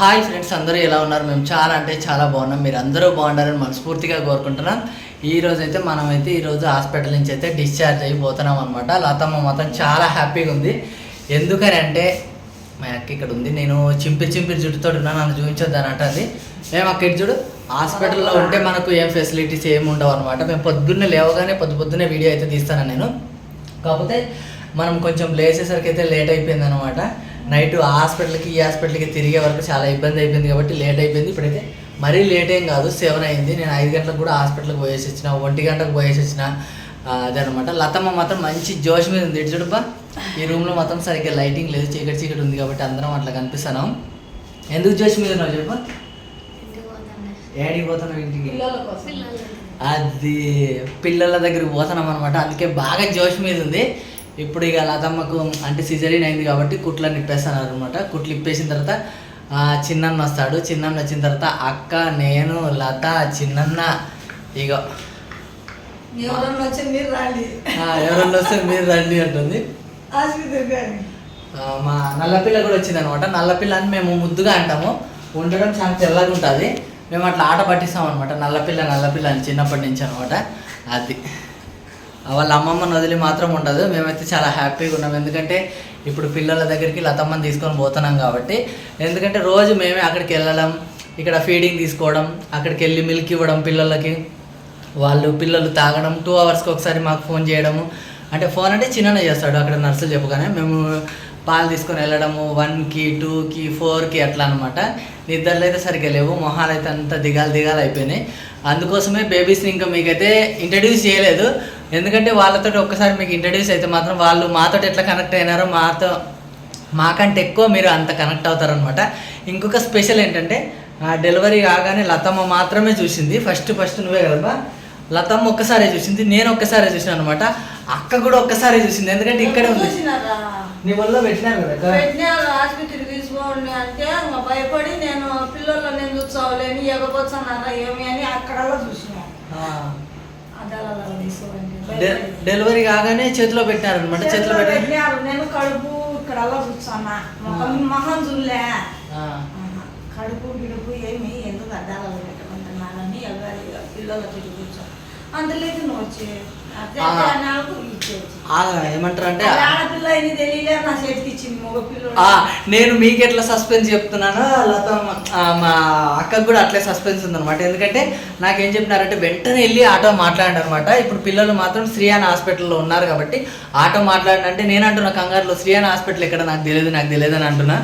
Hi friends అందరూ ఎలా ఉన్నారు? మేము చాలా అంటే చాలా బాగున్నాం. మీరు అందరూ బాగుండాలని మనస్ఫూర్తిగా కోరుకుంటున్నాం. ఈ రోజు అయితే మనమైతే ఈరోజు హాస్పిటల్ నుంచి అయితే డిశ్చార్జ్ అయిపోతున్నాం అనమాట లతమ్మ మాత్రం చాలా హ్యాపీగా ఉంది. ఎందుకని అంటే మా అక్క ఇక్కడ ఉంది. నేను చింపిరి చింపిరి జుట్టుతో ఉన్నాను. నన్ను చూపించొద్దని అంటుంది. మేము అక్కడ చూడు? హాస్పిటల్లో ఉంటే మనకు ఏం ఫెసిలిటీస్ ఏమి ఉండవు అనమాట మేము పొద్దున్నే లేవగానే పొద్దు పొద్దున్నే వీడియో అయితే తీస్తాను నేను. కాకపోతే మనం కొంచెం లేచేసరికి అయితే లేట్ అయిపోయింది అనమాట నైట్ హాస్పిటల్కి ఈ హాస్పిటల్కి తిరిగే వరకు చాలా ఇబ్బంది అయిపోయింది కాబట్టి లేట్ అయిపోయింది. ఇప్పుడైతే మరీ లేట్ ఏం కాదు సెవెన్ అయింది. నేను ఐదు గంటలకు కూడా హాస్పిటల్కి పోయేసి వచ్చిన ఒంటి గంటకు పోయేసి వచ్చిన అదనమాట లతమ్మ మాత్రం మంచి జోష్ మీద ఉంది. ఇటు చూడుబ్బా ఈ రూమ్లో మాత్రం సరిగ్గా లైటింగ్ లేదు చీకటి చీకటి ఉంది కాబట్టి అందరం అట్లా కనిపిస్తాను ఎందుకు జోష్ మీద ఉన్నావు చెప్పు. ఏడికి పోతున్నావు ఇంటికి? అది పిల్లల దగ్గరికి పోతున్నాం అనమాట అందుకే బాగా జోష్ మీద ఉంది. ఇప్పుడు ఇక లతమ్మకు అంటే సిజరీన్ అయింది కాబట్టి కుట్లు నిప్పేస్తాను అనమాట కుట్లు ఇప్పేసిన తర్వాత చిన్నన్న వస్తాడు. చిన్నన్న వచ్చిన తర్వాత అక్క నేను లత చిన్నన్న ఇక ఎవరన్నా వచ్చి మీరు రండి. ఎవరన్నా వస్తే మీరు రండి అంటుంది. మా నల్లపిల్ల కూడా వచ్చింది అనమాట నల్లపిల్ల అని మేము ముద్దుగా అంటాము. ఉండడం చాలా తెల్లగా ఉంటుంది. మేము అట్లా ఆట పట్టిస్తాం అనమాట నల్లపిల్ల నల్లపిల్ల అని చిన్నప్పటి నుంచి అనమాట అది. వాళ్ళ అమ్మమ్మని వదిలి మాత్రం ఉండదు. మేమైతే చాలా హ్యాపీగా ఉన్నాం. ఎందుకంటే ఇప్పుడు పిల్లల దగ్గరికి లతమ్మని తీసుకొని పోతున్నాం కాబట్టి. ఎందుకంటే రోజు మేమే అక్కడికి వెళ్ళడం ఇక్కడ ఫీడింగ్ తీసుకోవడం అక్కడికి వెళ్ళి మిల్క్ ఇవ్వడం పిల్లలకి. వాళ్ళు పిల్లలు తాగడం టూ అవర్స్కి ఒకసారి మాకు ఫోన్ చేయడము. అంటే ఫోన్ అంటే చిన్ననే చేస్తాడు. అక్కడ నర్సులు చెప్పగానే మేము పాలు తీసుకొని వెళ్ళడము. వన్కి టూకి ఫోర్కి అట్లా అనమాట నిద్రలు అయితే సరిగ్గా లేవు. మొహాలు అయితే అంత దిగాలు దిగాలు అయిపోయినాయి. అందుకోసమే బేబీస్ని ఇంకా మీకైతే ఇంట్రడ్యూస్ చేయలేదు. ఎందుకంటే వాళ్ళతో ఒక్కసారి మీకు ఇంట్రడ్యూస్ అయితే మాత్రం వాళ్ళు మాతో ఎట్లా కనెక్ట్ అయినారో మాతో మాకంటే ఎక్కువ మీరు అంత కనెక్ట్ అవుతారనమాట ఇంకొక స్పెషల్ ఏంటంటే ఆ డెలివరీ కాగానే లతమ్మ మాత్రమే చూసింది. ఫస్ట్ ఫస్ట్ నువ్వే కదబ్బా. లతమ్మ ఒక్కసారే చూసింది. నేను ఒక్కసారే చూసిన అనమాట అక్క కూడా ఒక్కసారే చూసింది. ఎందుకంటే ఇక్కడే ఉంది. నీ వల్ల పెట్టినారు కదా తీసుకోండి అంటే భయపడి నేను పిల్లల్లో నేను చూసావులేని ఎగపోతున్నారా ఏమి అని అక్కడల్లా చూసిన డెలివరీ కాగానే చేతిలో పెట్టినారు అనమాట చేతిలో పెట్టి పెట్టినారు. నేను కడుపు ఇక్కడల్లా చూసానా మొహం మొహం చూడలే. కడుపు గిడుపు ఏమి ఎందుకు అద్దాలలో ఎవరి పిల్లల చుట్టూ కూర్చో. అందులోకి నువ్వు వచ్చి అదే ఆ. నాకు ఇచ్చేసి ఆ, ఏమంటారు అంటే అది ఆడపిల్ల అని తెలియలే నా చేతికి ఇచ్చింది మగ పిల్లడు ఆ, నేను మీకు ఎట్లా సస్పెన్స్ చెప్తున్నానో లత మా అక్కకు కూడా అట్లే సస్పెన్స్ ఉందన్నమాట. ఎందుకంటే నాకేం చెప్పినారంటే వెంటనే వెళ్ళి ఆటో మాట్లాడారు అనమాట ఇప్పుడు పిల్లలు మాత్రం శ్రీయాన్ హాస్పిటల్లో ఉన్నారు కాబట్టి ఆటో మాట్లాడినంటే నేను అంటున్నా కంగారులో శ్రీయాన్ హాస్పిటల్ ఎక్కడ? నాకు తెలియదు నాకు తెలియదు అని అంటున్నా.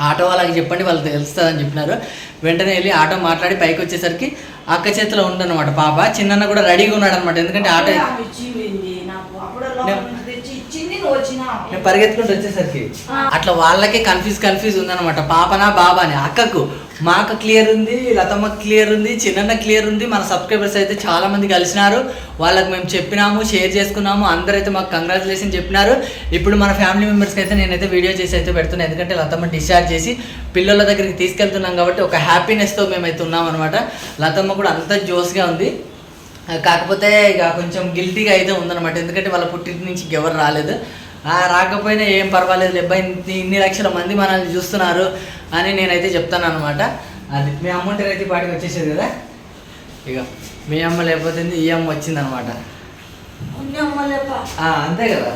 ఆటో వాళ్ళకి చెప్పండి వాళ్ళు తెలుస్తుందని చెప్పినారు. వెంటనే వెళ్ళి ఆటో మాట్లాడి పైకి వచ్చేసరికి అక్క చేతిలో ఉందన్నమాట పాప. చిన్న కూడా రెడీగా ఉన్నాడు అనమాట ఎందుకంటే ఆటో నేను పరిగెత్తుకుంటూ వచ్చేసరికి. అట్లా వాళ్ళకే కన్ఫ్యూజ్ కన్ఫ్యూజ్ ఉందన్నమాట. పాపనా బాబా అని అక్కకు. మాకు క్లియర్ ఉంది లతమ్మ క్లియర్ ఉంది చిన్న క్లియర్ ఉంది. మన సబ్స్క్రైబర్స్ అయితే చాలా మంది కలిసినారు. వాళ్ళకి మేము చెప్పినాము షేర్ చేసుకున్నాము. అందరైతే మాకు కంగ్రాచులేషన్ చెప్పినారు. ఇప్పుడు మన ఫ్యామిలీ మెంబర్స్కి అయితే నేనైతే వీడియో చేసి అయితే పెడుతున్నాను ఎందుకంటే లతమ్మ డిశ్చార్జ్ చేసి పిల్లల దగ్గరికి తీసుకెళ్తున్నాం కాబట్టి ఒక హ్యాపీనెస్తో మేమైతే ఉన్నాం అనమాట లతమ్మ కూడా అంత జోస్గా ఉంది. కాకపోతే ఇక కొంచెం గిల్టీగా అయితే ఉందన్నమాట. ఎందుకంటే వాళ్ళ పుట్టింటి నుంచి ఎవరు రాలేదు. రాకపోయినా ఏం పర్వాలేదు లేబ్బా ఇన్ని ఇన్ని లక్షల మంది మనల్ని చూస్తున్నారు అని నేనైతే చెప్తాను అనమాట అది మీ అమౌంట్ అయితే పాటికి వచ్చేసేది కదా? ఇక మీ అమ్మ లేకపోతే ఈ అమ్మ వచ్చిందనమాట ఉన్నమ్మలేప ఆ, అంతే కదా?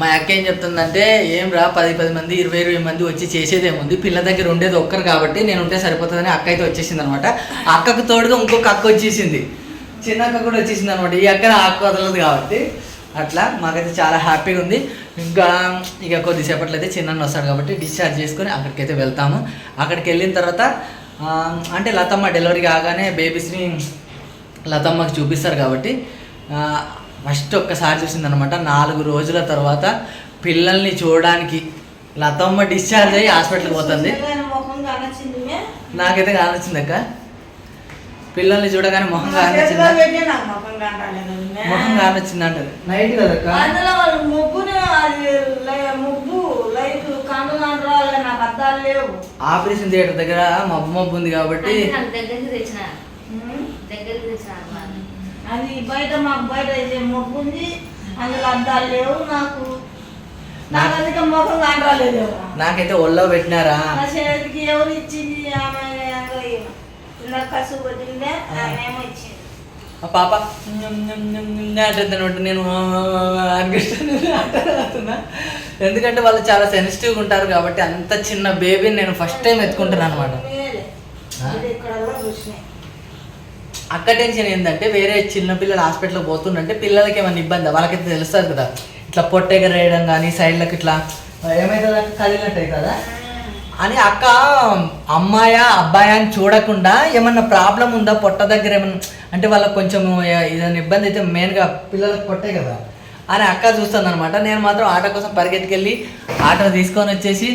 మా అక్క ఏం చెప్తుందంటే ఏం రా పది పది మంది ఇరవై ఇరవై మంది వచ్చి చేసేదేముంది పిల్ల దగ్గర ఉండేది ఒక్కరు కాబట్టి నేను ఉంటే సరిపోతుందని అక్క అయితే వచ్చేసింది అనమాట అక్కకు తోడుగా ఇంకొక అక్క వచ్చేసింది. చిన్న అక్క కూడా వచ్చేసింది అనమాట ఈ అక్క ఆ అక్క వదలదు కాబట్టి. అట్లా మాకైతే చాలా హ్యాపీగా ఉంది ఇంకా ఇక కొద్దిసేపట్లో అయితే చిన్న వస్తాడు కాబట్టి డిశ్చార్జ్ చేసుకొని అక్కడికైతే వెళ్తాము అక్కడికి వెళ్ళిన తర్వాత అంటే లతమ్మ డెలివరీ కాగానే బేబీస్ని లతమ్మకి చూపిస్తారు కాబట్టి ఫస్ట్ ఒక్కసారి చూసిందనమాట నాలుగు రోజుల తర్వాత పిల్లల్ని చూడడానికి లతమ్మ డిశ్చార్జ్ అయ్యి హాస్పిటల్కి పోతుంది నాకైతే కానొచ్చింది అక్క పిల్లల్ని చూడగానే మొహం కానొచ్చింది. మొహం కానొచ్చింది అంటది నైట్ కదక్క అందులో వాళ్ళు ముగ్గునే అది లై- ముగ్గు లైట్ కండు కానరాలే నాకు అద్దాలు లేవు. ఆపరేషన్ థియేటర్ దగ్గర మబ్బు మబ్బు ఉంది కాబట్టి దగ్గరికి తెచ్చిన. దగ్గరికి. అది బయట మాకు బయట ముగ్గు ఉంది. అందులో అద్దాలు లేవు నాకు. నాకు అందుకే ముఖం కానరాలేదు నాకైతే ఒళ్ళో పెట్టినారా? నా చేతికి ఎవరు ఇచ్చింది? ఆమె. కసు వదిలిందే ఆమె ఏమో ఇచ్చింది ఆ పాప న్యం న్యం న్యం న్యం అంటుంది నేను అంటున్నా. ఎందుకంటే వాళ్ళు చాలా సెన్సిటివ్గా ఉంటారు కాబట్టి అంత చిన్న బేబీని నేను ఫస్ట్ టైం ఎత్తుకుంటున్నాను అనమాట. మేలే. ఆ? ఇది ఇక్కడ కూడా చూసినాయి అక్క టెన్షన్ ఏంటంటే వేరే చిన్న పిల్లలు హాస్పిటల్కి పోతుండంటే పిల్లలకి ఏమైనా ఇబ్బంది? వాళ్ళకైతే తెలుస్తుంది కదా. ఇట్లా పొట్టెగరేయడం కానీ సైడ్లకు ఇట్లా అక్క? కదిలినట్టు కదా? అని అక్క అమ్మాయా అబ్బాయా అని చూడకుండా ఏమన్నా ప్రాబ్లం ఉందా? పొట్ట దగ్గర ఏమన్నా? అంటే వాళ్ళకి కొంచెం ఏదైనా ఇబ్బంది అయితే మెయిన్గా పిల్లలకు పొట్టే కదా. అని అక్క చూస్తుంది అనమాట నేను మాత్రం ఆటో కోసం పరిగెత్తుకెళ్ళి ఆటో తీసుకొని వచ్చేసి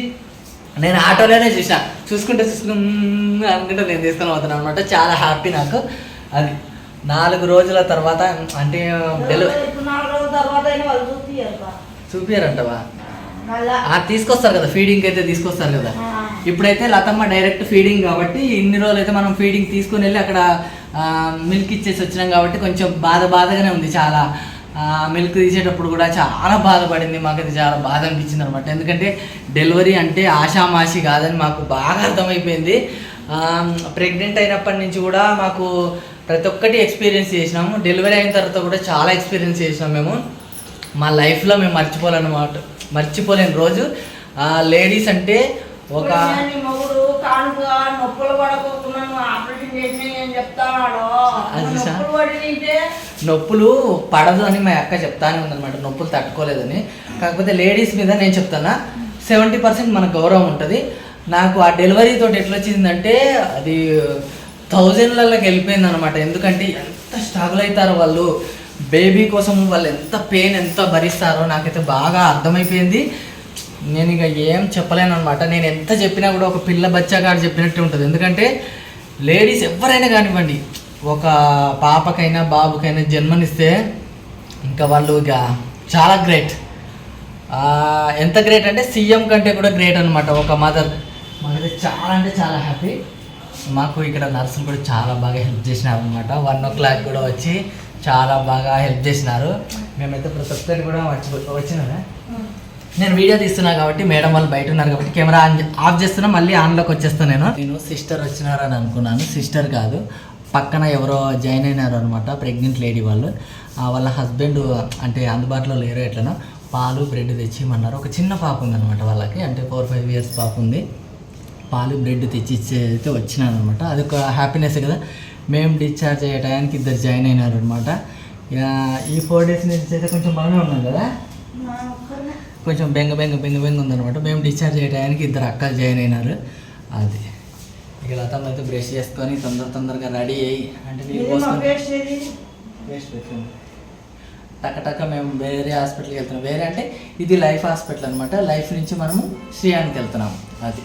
నేను ఆటోలోనే చూసిన. చూసుకుంటే చూసుకుంటే అనుకుంటే నేను తీసుకొని పోతాను అనమాట చాలా హ్యాపీ నాకు. అది నాలుగు రోజుల తర్వాత అంటే డెలివరీ ఇప్పుడు తీసుకొస్తారు కదా ఫీడింగ్ అయితే తీసుకొస్తారు కదా. ఇప్పుడైతే లతమ్మ డైరెక్ట్ ఫీడింగ్ కాబట్టి ఇన్ని రోజులు అయితే మనం ఫీడింగ్ తీసుకుని వెళ్ళి అక్కడ మిల్క్ ఇచ్చేసి వచ్చినాం కాబట్టి కొంచెం బాధ బాధగానే ఉంది చాలా. మిల్క్ తీసేటప్పుడు కూడా చాలా బాధపడింది మాకైతే చాలా బాధ అనిపించింది అనమాట ఎందుకంటే డెలివరీ అంటే ఆషామాషి కాదని మాకు బాగా అర్థమైపోయింది. ప్రెగ్నెంట్ అయినప్పటి నుంచి కూడా మాకు ప్రతి ఒక్కటి ఎక్స్పీరియన్స్ చేసినాము. డెలివరీ అయిన తర్వాత కూడా చాలా ఎక్స్పీరియన్స్ చేసినాం మేము. మా లైఫ్లో మేము మర్చిపోలేనమాట. మర్చిపోలేని రోజు. లేడీస్ అంటే ఒక నొప్పులు పడదు అని మా అక్క చెప్తానే ఉందన్నమాట. నొప్పులు తట్టుకోలేదని. కాకపోతే లేడీస్ మీద నేను చెప్తానా సెవెంటీ పర్సెంట్ మనకు గౌరవం ఉంటుంది. నాకు ఆ డెలివరీ తోటి ఎట్లా వచ్చిందంటే అది థౌజండ్లలోకి వెళ్ళిపోయింది అనమాట ఎందుకంటే ఎంత స్ట్రగుల్ అవుతారో వాళ్ళు. బేబీ కోసం వాళ్ళు ఎంత పెయిన్ ఎంత భరిస్తారో నాకైతే బాగా అర్థమైపోయింది. నేను ఇక ఏం చెప్పలేను అనమాట నేను ఎంత చెప్పినా కూడా ఒక పిల్ల బచ్చాగాడు చెప్పినట్టు ఉంటుంది. ఎందుకంటే లేడీస్ ఎవరైనా కానివ్వండి ఒక పాపకైనా బాబుకైనా జన్మనిస్తే ఇంకా వాళ్ళు ఇక చాలా గ్రేట్ ఎంత గ్రేట్ అంటే సీఎం కంటే కూడా గ్రేట్ అనమాట ఒక మదర్ మాకైతే చాలా అంటే చాలా హ్యాపీ మాకు ఇక్కడ నర్సులు కూడా చాలా బాగా హెల్ప్ చేసినారు అనమాట వన్ ఓ క్లాక్ కూడా వచ్చి చాలా బాగా హెల్ప్ చేసినారు. మేమైతే ప్రతి ఒక్కరిని కూడా వచ్చి నేను వీడియో తీస్తున్నా కాబట్టి మేడం వాళ్ళు బయట ఉన్నారు కాబట్టి కెమెరా ఆన్ ఆఫ్ చేస్తున్నా మళ్ళీ ఆన్లోకి వచ్చేస్తాను నేను. నేను సిస్టర్ వచ్చినారని అనుకున్నాను. సిస్టర్ కాదు. పక్కన ఎవరో జాయిన్ అయినారు అనమాట ప్రెగ్నెంట్ లేడీ వాళ్ళు. ఆ వాళ్ళ హస్బెండ్ అంటే అందుబాటులో లేరు ఎట్లనో పాలు బ్రెడ్ తెచ్చిమన్నారు ఒక చిన్న పాప ఉందన్నమాట వాళ్ళకి అంటే ఫోర్ ఫైవ్ ఇయర్స్ పాప ఉంది. పాలు బ్రెడ్ తెచ్చి ఇచ్చే అయితే వచ్చినాను అనమాట అది ఒక హ్యాపీనెస్ కదా. మేము డిశ్చార్జ్ అయ్యే టయానికి ఇద్దరు జాయిన్ అయినారు అనమాట ఈ ఫోర్ డేస్ నుంచి అయితే కొంచెం బాగానే ఉన్నాం కదా? కొంచెం బెంగ బెంగ బెంగ బెంగ ఉందన్నమాట. మేము డిశ్చార్జ్ చేయడానికి ఇద్దరు అక్కలు జాయిన్ అయినారు. అది. ఇక లతమ్మ అయితే బ్రష్ చేసుకొని తొందర తొందరగా రెడీ అయ్యి అంటే పెట్టింది టక టక మేము వేరే హాస్పిటల్కి వెళ్తున్నాం. వేరే అంటే ఇది లైఫ్ హాస్పిటల్ అనమాట లైఫ్ నుంచి మనము శ్రీయానికి వెళ్తున్నాం. అది.